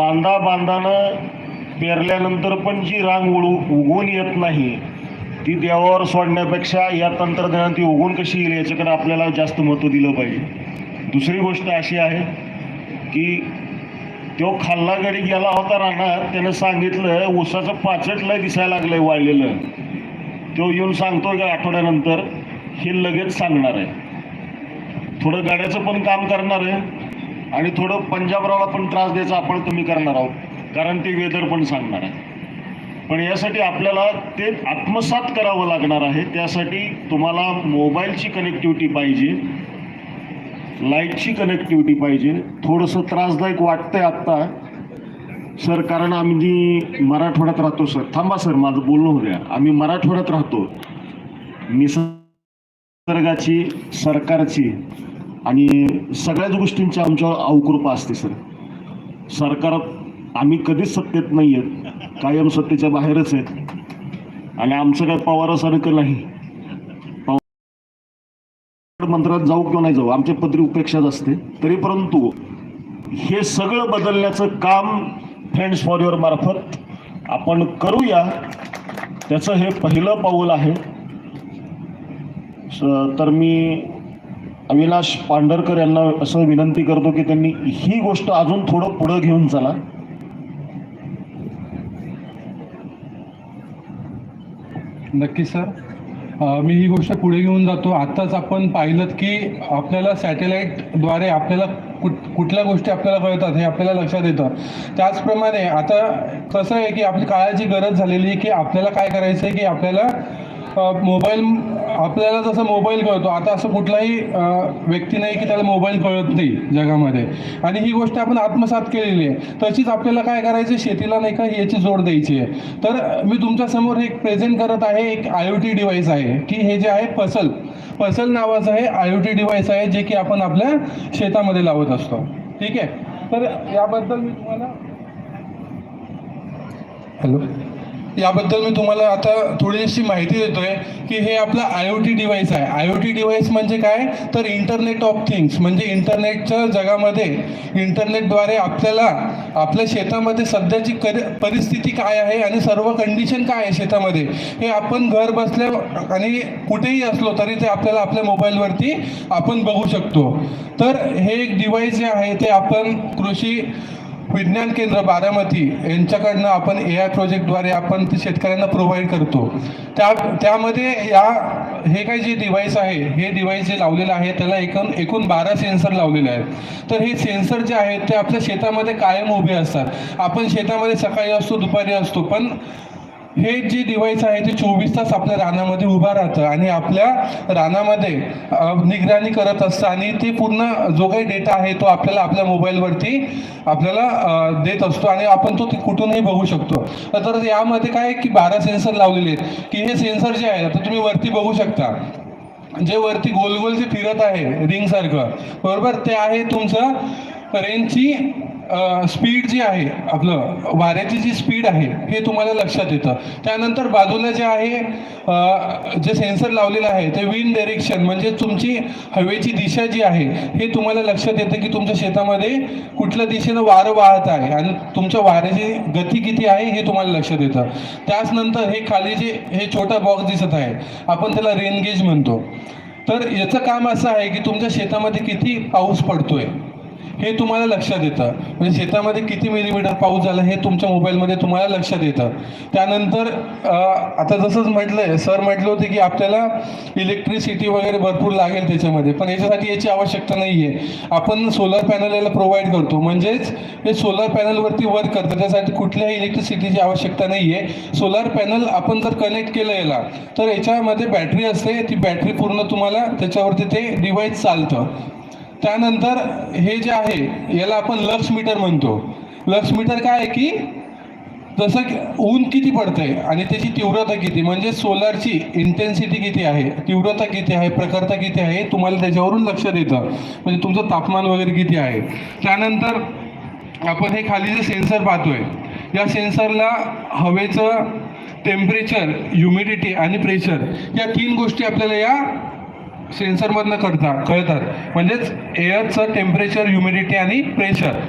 बांधा बांधानं पेरल्यानंतर पण जी रांग उळू उगवून येत नाही ती देवावर सोडण्यापेक्षा या तंत्रज्ञानात ती उगवून कशी येईल याच्याकडे आपल्याला जास्त महत्त्व दिलं पाहिजे. दुसरी गोष्ट अशी आहे की तो खाल्ला गडी गेला होता रानात त्यानं सांगितलं ऊसाचं पाचट लय दिसायला लागलंय वाळलेलं. तो येऊन सांगतो की आठवड्यानंतर हे लगेच सांगणार आहे. थोडं गाड्याचं पण काम करणार आहे. आणि थोडं पंजाबरावला पण त्रास द्यायचा आपण कमी करणार आहोत. कारण ते वेदर पण सांगणार आहे पण यासाठी आपल्याला ते आत्मसात करावं लागणार आहे. त्यासाठी तुम्हाला मोबाईलची कनेक्टिव्हिटी पाहिजे. लाईटची कनेक्टिव्हिटी पाहिजे. थोडंसं त्रासदायक वाटतंय आत्ता. सर कारण आम्ही मराठवाड्यात राहतो सर. थांबा सर. माझं बोलणं होऊ द्या. आम्ही मराठवाड्यात राहतो. निसर्गाची सरकारची आणि सगळ्याच गोष्टींची आमच्यावर अवकृपा असते सर. सरकारात आम्ही कधीच सत्तेत नाही आहेत कायम सत्तेच्या बाहेरच आहेत. आणि आमचं काय पवारासारखं नाही. पवार मंत्रात जाऊ किंवा नाही जाऊ आमच्या पदरी उपेक्षाच असते. तरी परंतु हे सगळं बदलण्याचं काम फ्रेंड्स फॉर युअर मार्फत आपण करूया. त्याचं हे पहिलं पाऊल आहे. तर मी अविनाश पांढरकर यांना असं विनंती करतो की त्यांनी ही गोष्ट अजून थोडं पुढं घेऊन चला. नक्की सर. मी ही गोष्ट पुढे घेऊन जातो. आत्ताच आपण पाहिलं की आपल्याला सॅटेलाईटद्वारे आपल्याला कुठ कुठल्या गोष्टी आपल्याला कळतात हे आपल्याला लक्षात येतं. त्याचप्रमाणे आता कसं आहे की आपली काळाची गरज झालेली आहे की आपल्याला काय करायचं आहे की आपल्याला मोबाईल आपल्याला जसं मोबाईल कळतो आता असं कुठलाही व्यक्ती नाही की त्याला मोबाईल कळत नाही जगामध्ये. आणि ही गोष्ट आपण आत्मसात केलेली आहे. तशीच आपल्याला काय करायचं शेतीला नाही का याची जोड द्यायची आहे. तर मी तुमच्यासमोर एक प्रेझेंट करत आहे एक आय ओ टी डिव्हाइस आहे. की हे जे आहे फसल फसल नावाचं हे आय ओ टी डिव्हाइस आहे जे की आपण आपल्या शेतामध्ये लावत असतो. ठीक आहे? तर याबद्दल मी तुम्हाला हॅलो याबद्दल मी तुम्हाला आता थोडीशी माहिती देतोय की हे आपलं आय ओ टी डिव्हाइस आहे. आय ओ टी डिव्हाइस म्हणजे काय? तर इंटरनेट ऑफ थिंग्स म्हणजे इंटरनेटच्या जगामध्ये इंटरनेटद्वारे आपल्याला आपल्या शेतामध्ये सध्याची परिस्थिती काय आहे आणि सर्व कंडिशन काय आहे शेतामध्ये? हे आपण घर बसल्या आणि कुठेही असलो तरी ते आपल्याला आपल्या मोबाईलवरती आपण बघू शकतो. तर हे एक डिव्हाइस जे आहे ते आपण कृषी विज्ञान केंद्र बारामती यांच्याकडनं आपण ए आय प्रोजेक्टद्वारे आपण ते शेतकऱ्यांना प्रोव्हाइड करतो. त्या त्यामध्ये या हे काही जे डिव्हाइस आहे हे डिव्हाइस जे लावलेलं आहे त्याला एकूण एकूण बारा सेन्सर लावलेले आहेत. तर हे सेन्सर जे आहेत ते आपल्या शेतामध्ये कायम उभे असतात. आपण शेतामध्ये सकाळी असतो दुपारी असतो पण हे जे डिव्हाइस आहे ते चोवीस तास आपल्या रानामध्ये उभा राहतं आणि आपल्या रानामध्ये निगराणी करत असतं आणि ते पूर्ण जो काही डेटा आहे तो आपल्याला आपल्या मोबाईलवरती आपल्याला देत असतो आणि आपण तो कुठूनही बघू शकतो. तर यामध्ये काय आहे की बारा सेन्सर लावलेले आहेत. की हे सेन्सर जे आहे आता तुम्ही वरती बघू शकता. जे वरती गोल गोल जे फिरत आहे रिंग सारखं बरोबर? ते आहे तुमचं रेंजची स्पीड जी आहे आपलं वाऱ्याची जी स्पीड आहे हे तुम्हाला लक्षात येतं. त्यानंतर बाजूला जे आहे जे सेन्सर लावलेलं आहे ते विंड डायरेक्शन म्हणजे तुमची हवेची दिशा जी आहे हे तुम्हाला लक्षात येतं की तुमच्या शेतामध्ये कुठल्या दिशेनं वारं वाहत आहे आणि तुमच्या वाऱ्याची गती किती आहे हे तुम्हाला लक्षात येतं. त्याच नंतर हे खाली जे हे छोटा बॉक्स दिसत आहे आपण त्याला रेनगेज म्हणतो. तर याचं काम असं आहे की तुमच्या शेतामध्ये किती पाऊस पडतोय हे तुम्हाला लक्षात येतं. म्हणजे शेतामध्ये किती मिलीमीटर पाऊस झाला हे तुमच्या मोबाईलमध्ये तुम्हाला लक्षात येतं. त्यानंतर आता जसंच म्हटलंय सर म्हटलं होते की आपल्याला इलेक्ट्रिसिटी वगैरे भरपूर लागेल त्याच्यामध्ये पण याच्यासाठी याची आवश्यकता नाही आहे आपण सोलर पॅनल याला प्रोव्हाइड करतो. म्हणजेच हे सोलर पॅनलवरती वर्क करतं. त्यासाठी कुठल्याही इलेक्ट्रिसिटीची आवश्यकता नाही आहे सोलर पॅनल आपण जर कनेक्ट केलं याला तर याच्यामध्ये बॅटरी असते. ती बॅटरी पूर्ण तुम्हाला त्याच्यावरती ते डिवाइस चालतं. त्यानंतर हे जे आहे याला आपण लक्स मीटर म्हणतो. लक्स मीटर काय आहे की जसं की ऊन किती पडतंय आणि त्याची तीव्रता किती म्हणजे सोलारची इंटेन्सिटी किती आहे तीव्रता किती आहे प्रखरता किती आहे तुम्हाला त्याच्यावरून लक्ष देतं. म्हणजे तुमचं तापमान वगैरे किती आहे. त्यानंतर आपण हे खाली जे सेन्सर पाहतोय या सेन्सरला हवेचं टेम्परेचर ह्युमिडिटी आणि प्रेशर या तीन गोष्टी आपल्याला या सेन्सरमधनं कळता कळतात. म्हणजेच एअरचं टेम्परेचर ह्युमिडिटी आणि प्रेशर